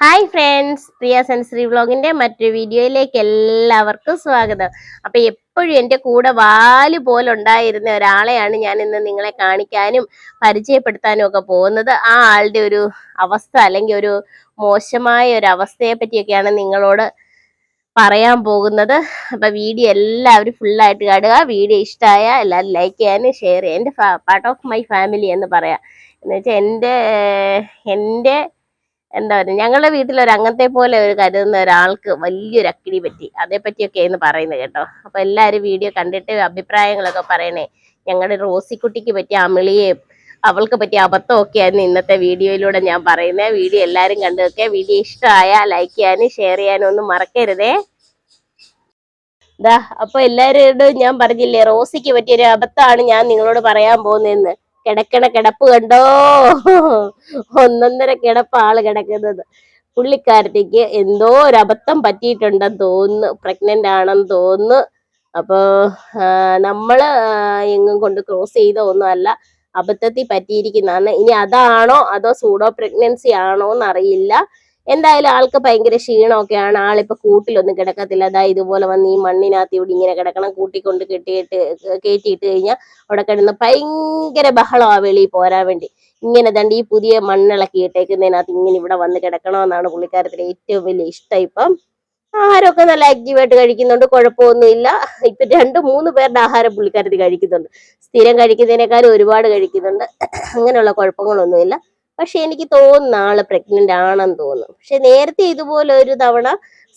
Hi friends പ്രിയ sensory വ്ളോഗിന്റെ മറ്റൊരു വീഡിയോയിലേക്ക് എല്ലാവർക്കും സ്വാഗതം. അപ്പോൾ എപ്പോഴും എന്റെ കൂടെ വാൽ പോലെ ഉണ്ടായിരുന്ന ഒരാളെയാണ് ഞാൻ ഇന്ന് നിങ്ങളെ കാണിക്കാനും പരിചയപ്പെടുത്താനും ഒക്കെ പോകുന്നത്. ആ ആളുടെ ഒരു അവസ്ഥ അല്ലെങ്കിൽ ഒരു മോശമായ ഒരു അവസ്ഥയെ പറ്റിയൊക്കെയാണ് നിങ്ങളോട് പറയാൻ പോകുന്നത്. അപ്പൊ വീഡിയോ എല്ലാവരും ഫുള്ളായിട്ട് കാണുക. വീഡിയോ ഇഷ്ടമായ എല്ലാവരും ലൈക്ക് ചെയ്യാനും ഷെയർ ചെയ്യാൻ എന്റെ പാർട്ട് ഓഫ് മൈ ഫാമിലി എന്ന് പറയാം. എന്ന് വെച്ചാൽ എന്റെ എന്റെ എന്താ പറയുക ഞങ്ങളുടെ വീട്ടിൽ ഒരു അങ്ങനത്തെ പോലെ ഒരു കരുതുന്ന ഒരാൾക്ക് വലിയൊരു അക്കിടി പറ്റി. അതേപ്പറ്റിയൊക്കെ എന്ന് പറയുന്നത് കേട്ടോ. അപ്പൊ എല്ലാവരും വീഡിയോ കണ്ടിട്ട് അഭിപ്രായങ്ങളൊക്കെ പറയണേ. ഞങ്ങളുടെ റോസിക്കുട്ടിക്ക് പറ്റിയ അമിളിയെയും അവൾക്ക് പറ്റിയ അബദ്ധമൊക്കെയായിരുന്നു ഇന്നത്തെ വീഡിയോയിലൂടെ ഞാൻ പറയുന്നത്. വീഡിയോ എല്ലാവരും കണ്ടു വെക്കുക വീഡിയോ ഇഷ്ടമായ ലൈക്ക് ചെയ്യാനും ഷെയർ ചെയ്യാനും ഒന്നും മറക്കരുതേ. ദാ അപ്പൊ എല്ലാവരോടും ഞാൻ പറഞ്ഞില്ലേ റോസിക്ക് പറ്റിയൊരു അബദ്ധമാണ് ഞാൻ നിങ്ങളോട് പറയാൻ പോകുന്നതെന്ന്. കിടക്കണ കിടപ്പ് കണ്ടോ? ഒന്നൊന്നര കിടപ്പ് ആൾ കിടക്കുന്നത്. പുള്ളിക്കാരത്തേക്ക് എന്തോ ഒരു അബദ്ധം പറ്റിയിട്ടുണ്ടെന്ന് തോന്നുന്നു. പ്രഗ്നന്റ് ആണെന്ന് തോന്നുന്നു. അപ്പോ ആ, നമ്മൾ എങ്ങും കൊണ്ട് ക്രോസ് ചെയ്ത ഒന്നുമല്ല അബദ്ധത്തിൽ പറ്റിയിരിക്കുന്നതാണ്. ഇനി അതാണോ അതോ സൂഡോ പ്രഗ്നൻസി ആണോ എന്നറിയില്ല. എന്തായാലും ആൾക്ക് ഭയങ്കര ക്ഷീണമൊക്കെയാണ്. ആളിപ്പോ കൂട്ടിലൊന്നും കിടക്കത്തില്ല. അതാ ഇതുപോലെ വന്ന് ഈ മണ്ണിനകത്ത് ഇവിടെ ഇങ്ങനെ കിടക്കണം. കൂട്ടിക്കൊണ്ട് കെട്ടിയിട്ട് കയറ്റിയിട്ട് കഴിഞ്ഞാൽ അവിടെ കിടന്ന് ഭയങ്കര ബഹളമാ വെളിയിൽ പോരാൻ വേണ്ടി. ഇങ്ങനെ ദണ്ട് ഈ പുതിയ മണ്ണിളക്കി ഇട്ടേക്കുന്നതിനകത്ത് ഇങ്ങനെ ഇവിടെ വന്ന് കിടക്കണമെന്നാണ് പുള്ളിക്കാരത്തിന് ഏറ്റവും വലിയ ഇഷ്ടം ഇപ്പം. ആഹാരമൊക്കെ നല്ല ആക്റ്റീവായിട്ട് കഴിക്കുന്നുണ്ട്. കുഴപ്പമൊന്നുമില്ല. ഇപ്പൊ രണ്ട് മൂന്ന് പേരുടെ ആഹാരം പുള്ളിക്കാരത്തി കഴിക്കുന്നുണ്ട്. സ്ഥിരം കഴിക്കുന്നതിനേക്കാളും ഒരുപാട് കഴിക്കുന്നുണ്ട്. അങ്ങനെയുള്ള കുഴപ്പങ്ങളൊന്നുമില്ല. പക്ഷെ എനിക്ക് തോന്നുന്ന ആൾ പ്രഗ്നന്റ് ആണെന്ന് തോന്നുന്നു. പക്ഷെ നേരത്തെ ഇതുപോലെ ഒരു തവണ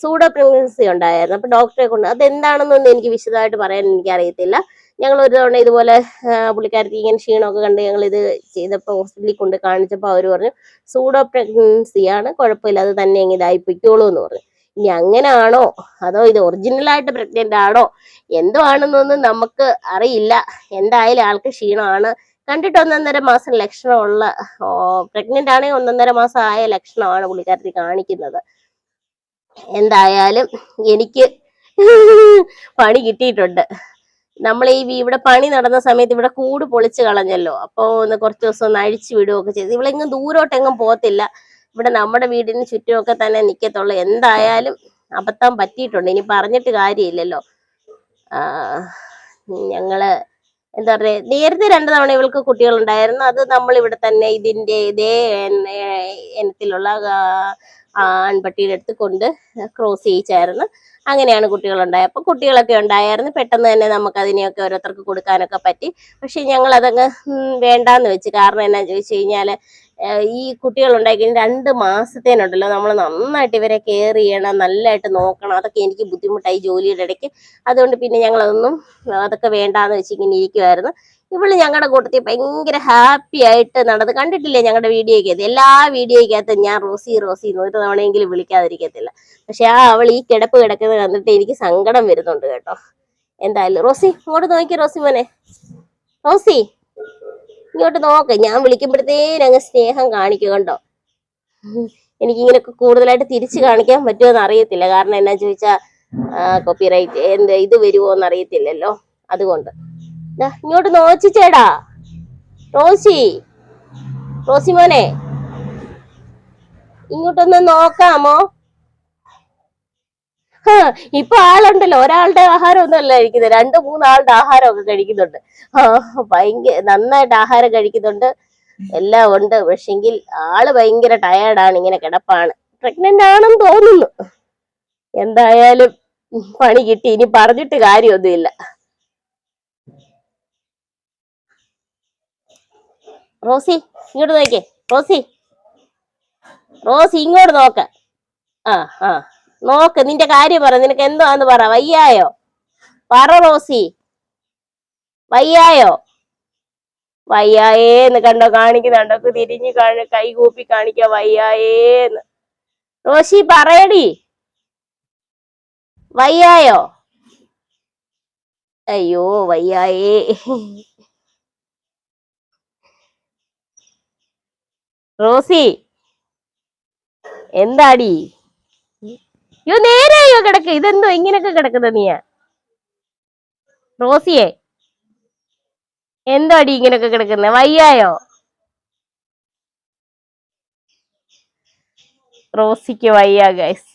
സൂഡോ പ്രഗ്നൻസി ഉണ്ടായിരുന്നു. അപ്പൊ ഡോക്ടറെ കൊണ്ട് അതെന്താണെന്നൊന്നും എനിക്ക് വിശദമായിട്ട് പറയാൻ എനിക്ക് അറിയത്തില്ല ഞങ്ങൾ ഒരു തവണ ഇതുപോലെ പുള്ളിക്കാരത്തി ഇങ്ങനെ ക്ഷീണമൊക്കെ കണ്ട് ഞങ്ങൾ ഇത് ചെയ്തപ്പോൾ ഹോസ്പിറ്റലിൽ കൊണ്ട് കാണിച്ചപ്പോൾ അവർ പറഞ്ഞു സൂഡോ പ്രഗ്നൻസി ആണ് കുഴപ്പമില്ല. അത് തന്നെ ഇങ്ങനെ ഇതായി എന്ന് പറഞ്ഞു. ഇനി അങ്ങനെയാണോ അതോ ഇത് ഒറിജിനൽ ആയിട്ട് പ്രഗ്നന്റ് ആണോ? എന്തോ ആണെന്നൊന്നും നമുക്ക് അറിയില്ല. എന്തായാലും ആൾക്ക് ക്ഷീണമാണ്. കണ്ടിട്ട് ഒന്നൊന്നര മാസം ലക്ഷണമുള്ള പ്രഗ്നന്റ് ആണെങ്കിൽ ഒന്നൊന്നര മാസം ആയ ലക്ഷണമാണ് പുള്ളിക്കാരത്തി കാണിക്കുന്നത്. എന്തായാലും എനിക്ക് പണി കിട്ടിയിട്ടുണ്ട്. നമ്മൾ ഈ ഇവിടെ പണി നടന്ന സമയത്ത് ഇവിടെ കൂട് പൊളിച്ച് കളഞ്ഞല്ലോ. അപ്പോൾ ഒന്ന് കുറച്ച് ദിവസം ഒന്ന് അഴിച്ചു വിടുകയൊക്കെ ചെയ്തു. ഇവളെങ്ങും ദൂരോട്ടെങ്ങും പോകത്തില്ല. ഇവിടെ നമ്മുടെ വീടിന് ചുറ്റുമൊക്കെ തന്നെ നിൽക്കത്തുള്ളൂ എന്തായാലും അബദ്ധം പറ്റിയിട്ടുണ്ട്. ഇനി പറഞ്ഞിട്ട് കാര്യമില്ലല്ലോ. ഞങ്ങൾ എന്താ പറയുക നേരത്തെ രണ്ട് തവണ ഇവൾക്ക് കുട്ടികളുണ്ടായിരുന്നു. അത് നമ്മൾ ഇവിടെ തന്നെ ഇതിന്റെ ഇതേ ഇനത്തിലുള്ള ആൺപട്ടിയുടെ അടുത്ത് കൊണ്ട് ക്രോസ് ചെയ്യിച്ചായിരുന്നു. അങ്ങനെയാണ് കുട്ടികളുണ്ടായത്. അപ്പൊ കുട്ടികളൊക്കെ ഉണ്ടായിരുന്നു. പെട്ടെന്ന് തന്നെ നമുക്ക് അതിനെയൊക്കെ ഓരോരുത്തർക്ക് കൊടുക്കാനൊക്കെ പറ്റി. പക്ഷെ ഞങ്ങൾ അതങ്ങ് വേണ്ടാന്ന് വെച്ച്. കാരണം എന്നാ ചോദിച്ചു കഴിഞ്ഞാൽ ഈ കുട്ടികൾ ഉണ്ടാക്കി രണ്ട് മാസത്തേനുണ്ടല്ലോ നമ്മൾ നന്നായിട്ട് ഇവരെ കെയർ ചെയ്യണം നല്ലതായിട്ട് നോക്കണം. അതൊക്കെ എനിക്ക് ബുദ്ധിമുട്ടായി ജോലിയുടെ ഇടയ്ക്ക്. അതുകൊണ്ട് പിന്നെ ഞങ്ങളതൊന്നും അതൊക്കെ വേണ്ടാന്ന് വെച്ച് ഇങ്ങനെ ഇരിക്കുമായിരുന്നു ഇവൾ ഞങ്ങളുടെ കൂട്ടത്തിൽ ഭയങ്കര ഹാപ്പി ആയിട്ട് നടന്ന് കണ്ടിട്ടില്ലേ ഞങ്ങളുടെ വീഡിയോയ്ക്കകത്ത് എല്ലാ വീഡിയോയ്ക്കകത്തും ഞാൻ റോസി റോസി ഒരു തവണയെങ്കിലും വിളിക്കാതിരിക്കത്തില്ല. പക്ഷെ ആ അവൾ ഈ കിടപ്പ് കിടക്കുന്നത് കണ്ടിട്ട് എനിക്ക് സങ്കടം വരുന്നുണ്ട് കേട്ടോ. എന്തായാലും റോസി ഇങ്ങോട്ട് നോക്കി റോസി മോനെ. റോസി ഇങ്ങോട്ട് നോക്ക്. ഞാൻ വിളിക്കുമ്പോഴത്തേന് അങ്ങ് സ്നേഹം കാണിക്കുക കണ്ടോ. എനിക്കിങ്ങനെയൊക്കെ കൂടുതലായിട്ട് തിരിച്ചു കാണിക്കാൻ പറ്റുമോ അറിയത്തില്ല. കാരണം എന്നാ ചോദിച്ചാ കോപ്പിറൈറ്റ് എന്ത് ഇത് വരുമോ എന്ന് അറിയത്തില്ലല്ലോ. അതുകൊണ്ട്. ഇങ്ങോട്ട് നോച്ചിച്ചേടാ റോസി. റോസി മോനെ. ഇങ്ങോട്ടൊന്ന് നോക്കാമോ? ഇപ്പൊ ആളുണ്ടല്ലോ ഒരാളുടെ ആഹാരം ഒന്നും അല്ല കഴിക്കുന്നത്. രണ്ട് മൂന്നാളുടെ ആഹാരമൊക്കെ കഴിക്കുന്നുണ്ട്. ഭയങ്കര നന്നായിട്ട് ആഹാരം കഴിക്കുന്നുണ്ട്. എല്ലാം ഉണ്ട്. പക്ഷെങ്കിൽ ആൾ ഭയങ്കര ടയേർഡാണ് ഇങ്ങനെ കിടപ്പാണ്. പ്രഗ്നന്റ് ആണെന്ന് തോന്നുന്നു. എന്തായാലും പണി കിട്ടി. ഇനി പറഞ്ഞിട്ട് കാര്യമൊന്നുമില്ല. റോസി ഇങ്ങോട്ട് നോക്കേ റോസി. റോസി ഇങ്ങോട്ട് നോക്ക. ആ ആ. നോക്ക് നിന്റെ കാര്യം പറ നിനക്ക് എന്താന്ന് പറ. വയ്യായോ? പറ റോസി. വയ്യായോ? വയ്യായേന്ന് കണ്ടോ കാണിക്കുന്നുണ്ടോ? തിരിഞ്ഞു കാണി കൈ കൂപ്പി കാണിക്ക വയ്യായേന്ന്. റോഷി പറയടി. വയ്യായോ? അയ്യോ വയ്യായേ. റോസി എന്താടി? അയ്യോ നേരെയോ കിടക്ക? ഇതെന്തോ ഇങ്ങനെയൊക്കെ കിടക്കുന്ന നീയാ? റോസിയെ എന്തോ അടി ഇങ്ങനെയൊക്കെ കിടക്കുന്നത് വയ്യായോ? റോസിക്ക് വയ്യ ഗൈസ്